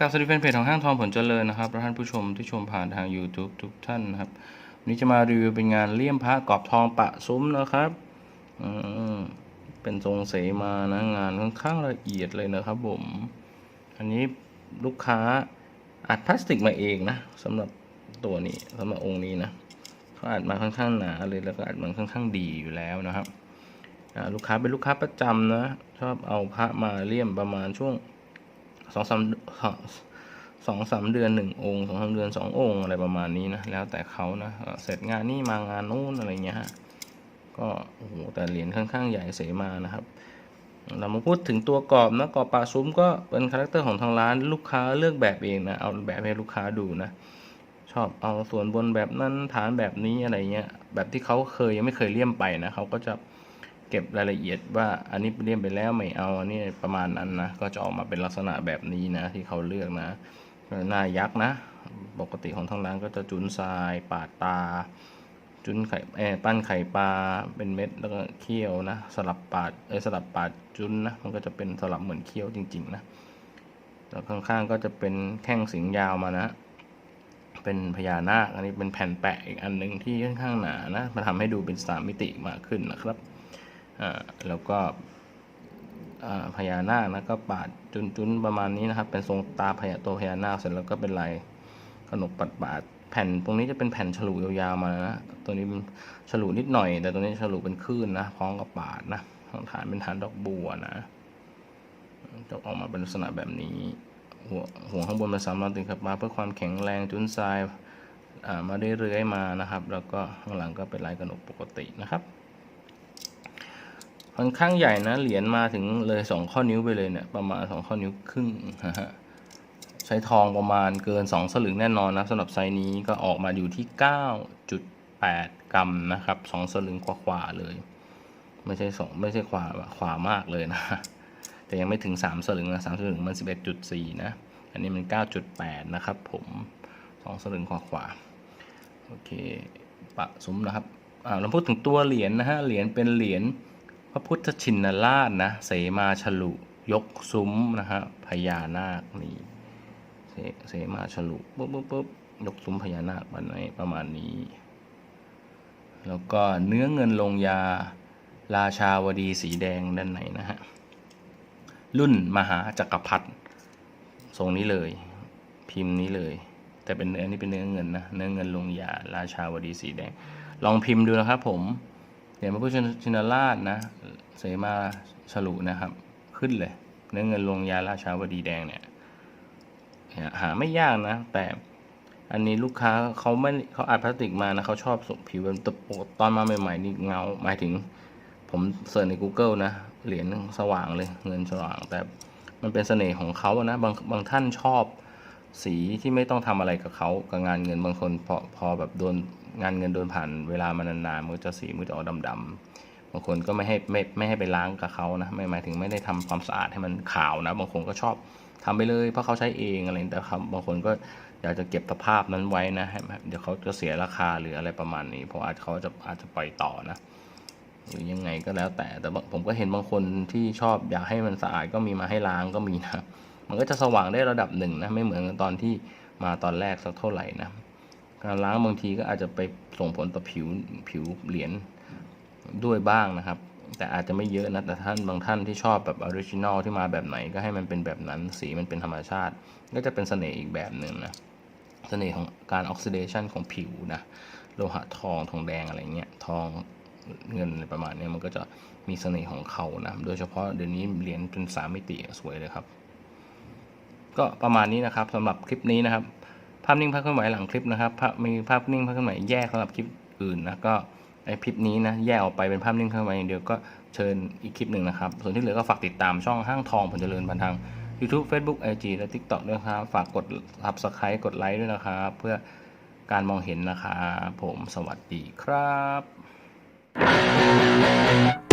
กับสวัสดีแฟนเพจของห้างทองผลเจริญนะครับและท่านผู้ชมที่ชมผ่านทาง YouTube ทุกท่านนะครับวันนี้จะมารีวิวเป็นงานเลี่ยมพระกรอบทองปะซุ้มนะครับอืมเป็นทรงเสมานะงานค่อนข้างละเอียดเลยนะครับผม อันนี้ลูกค้าอัดพลาสติกมาเองนะสำหรับตัวนี้สำหรับองค์นี้นะเขาอัดมาค่อนข้างหนาเลยแล้วก็อัดมันค่อนข้างดีอยู่แล้วนะครับลูกค้าเป็นลูกค้าประจำนะชอบเอาพระมาเลี่ยมประมาณช่วง สองสามสองสามเดือนหนึ่งองค์สองสามเดือนสององค์อะไรประมาณนี้นะ แล้วแต่เขานะเอ่อเสร็จงานนี่มางานนู้นอะไรเงี้ยฮะก็โอ้โหแต่เหรียญค่อนข้างใหญ่เสมานะครับ เรามาพูดถึงตัวกรอบนะกรอบปลาซุ้มก็เป็นคาแรคเตอร์ของทางร้านลูกค้าเลือกแบบเองนะเอาแบบให้ลูกค้าดูนะชอบเอาส่วนบนแบบนั้นฐานแบบนี้อะไรเงี้ยแบบที่เขาเคยยังไม่เคยเลี่ยมไปนะเขาก็จะ เก็บรายละเอียดว่าอันนี้เลี่ยมไปแล้วไม่เอาอันนี้ประมาณนั้นนะ ก็จะออกมาเป็นลักษณะแบบนี้นะ ที่เขาเลือกนะหน้ายักษ์นะ ปกติของทางร้านก็จะจุนทราย ปาดตา จุนไข่เอปั้นไข่ปลาเป็นเม็ดแล้วก็เคี่ยวนะ สลับปาดเออสลับปาดจุนนะ มันก็จะเป็นสลับเหมือนเคี่ยวจริง ๆ นะแล้วข้างๆก็จะเป็นแข้งสิงยาวมานะ เป็นพญานาคอันนี้เป็นแผ่นแปะอีกอันหนึ่งที่ค่อนข้างหนานะมาทำให้ดูเป็นสามมิติมากขึ้นนะครับ แล้วก็พญานาคนะก็ปาดจุนๆประมาณนี้นะครับ เป็นทรงตาพญาตัวพญานาคเสร็จแล้วก็เป็นลายขนมปัดปาดแผ่นตรงนี้จะเป็นแผ่นฉลุยาวๆมานะตัวนี้เป็นฉลุนิดหน่อย แต่ตัวนี้ฉลุเป็นคลื่นนะพร้อมกับปาดนะฐานเป็นฐานดอกบัวนะจะออกมาเป็นลักษณะแบบนี้ หัวหัวข้างบนเป็นสามล้อติดขับมาเพื่อความแข็งแรงจุนทรายอ่ามาเรื่อยๆมานะครับ แล้วก็ข้างหลังก็เป็นลายกระหนกปกตินะครับ ค่อนข้างใหญ่นะเหรียญมาถึงเลยสองข้อนิ้วไปเลยเนี่ยประมาณสองข้อนิ้วครึ่งฮะใช้ทองประมาณเกิน 2 สลึงแน่นอนนะสำหรับไซส์นี้ก็ออกมาอยู่ที่ 9.8 กรัมนะครับ 2 สลึงกว่าๆเลย ไม่ใช่สองไม่ใช่ขวาขวามากเลยนะ แต่ยังไม่ถึง 3 สลึงนะ3สลึงมัน 11.4 นะ อันนี้มัน 9.8 นะครับผม 2 สลึงขวาขวาโอเค ปะสมนะครับอ่าเราพูดถึงตัวเหรียญนะฮะเหรียญเป็นเหรียญ ระพุทธชินราชนะเสมาฉลุยกซุ้มนะฮะพญานาคนี่เสมาฉลุปุ๊บปุ๊บปุ๊บยกซุ้มพญานาคมาณประมาณนี้ แล้วก็เนื้อเงินลงยาราชาวดีสีแดงด้านในนะฮะ รุ่นมหาจักรพรรดิทรงนี้เลย พิมพ์นี้เลย แต่เป็นเนื้อนี่เป็นเนื้อเงินนะ เนื้อเงินลงยาราชาวดีสีแดง ลองพิมพ์ดูนะครับผม เหรียญพระพุทธชินราชนะเสมาฉลุนะครับ ขึ้นเลยเนื้อเงินลงยาราชาวดีแดงเนี่ยหาไม่ยากนะ แต่อันนี้ลูกค้าเขาไม่เขาอัดพลาสติกมานะเขาชอบสผิวเป็นตะปตอนมาใหม่ๆนี่เงาหมายถึง ผมเสิร์ชใน Google นะ เหรียญสว่างเลยเงินสว่าง แต่มันเป็นเสน่ห์ของเขาอะนะบางบางท่านชอบสีที่ไม่ต้องทำอะไรกับเขากับงานเงินบางคนพอพอแบบโดน งานเงินโดนผ่านเวลามานานๆมันจะสีมันจะออกดำๆบางคนก็ไม่ให้ไม่ไม่ให้ไปล้างกับเขานะไม่หมายถึงไม่ได้ทำความสะอาดให้มันขาวนะ บางคนก็ชอบทำไปเลยเพราะเขาใช้เองอะไรแต่ครับบางคนก็อยากจะเก็บสภาพนั้นไว้นะเดี๋ยวเขาจะเสียราคาหรืออะไรประมาณนี้ เพราะอาจเขาจะอาจจะปล่อยต่อนะหรือยังไงก็แล้วแต่แต่ผมก็เห็นบางคนที่ชอบอยากให้มันสะอาดก็มีมาให้ล้างก็มีนะ มันก็จะสว่างได้ระดับหนึ่งนะ ไม่เหมือนตอนที่มาตอนแรกสักเท่าไหร่นะ การล้างบางทีก็อาจจะไปส่งผลต่อผิวผิวเหรียญด้วยบ้างนะครับ แต่อาจจะไม่เยอะนะแต่ท่านบางท่านที่ชอบแบบออริจินอลที่มาแบบไหนก็ให้มันเป็นแบบนั้นสีมันเป็นธรรมชาติ ก็จะเป็นเสน่ห์อีกแบบหนึ่งนะเสน่ห์ของการออกซิเดชันของผิวนะโลหะทองทองแดงอะไรเงี้ยทองเงินอะไรประมาณนี้มันก็จะมีเสน่ห์ของเขานะ โดยเฉพาะเดี๋ยวนี้เหรียญเป็นสามมิติสวยเลยครับ ก็ประมาณนี้นะครับสำหรับคลิปนี้นะครับ ภาพนิ่งภาพเคลื่อนไหวหลังคลิปนะครับภาพมีภาพนิ่งภาพเคลื่อนไหวแยกสำหรับคลิปอื่นนะก็ไอคลิปนี้นะแยกออกไปเป็นภาพนิ่งเคลื่อนไหวอย่างเดียวก็เชิญอีกคลิปหนึ่งนะครับ ส่วนที่เหลือก็ฝากติดตามช่องห้างทองผลเจริญบันทาง YouTube Facebook IG และ TikTok ด้วยครับ ฝากกด Subscribe กดไลค์ด้วยนะครับ เพื่อการมองเห็นนะครับผมสวัสดีครับ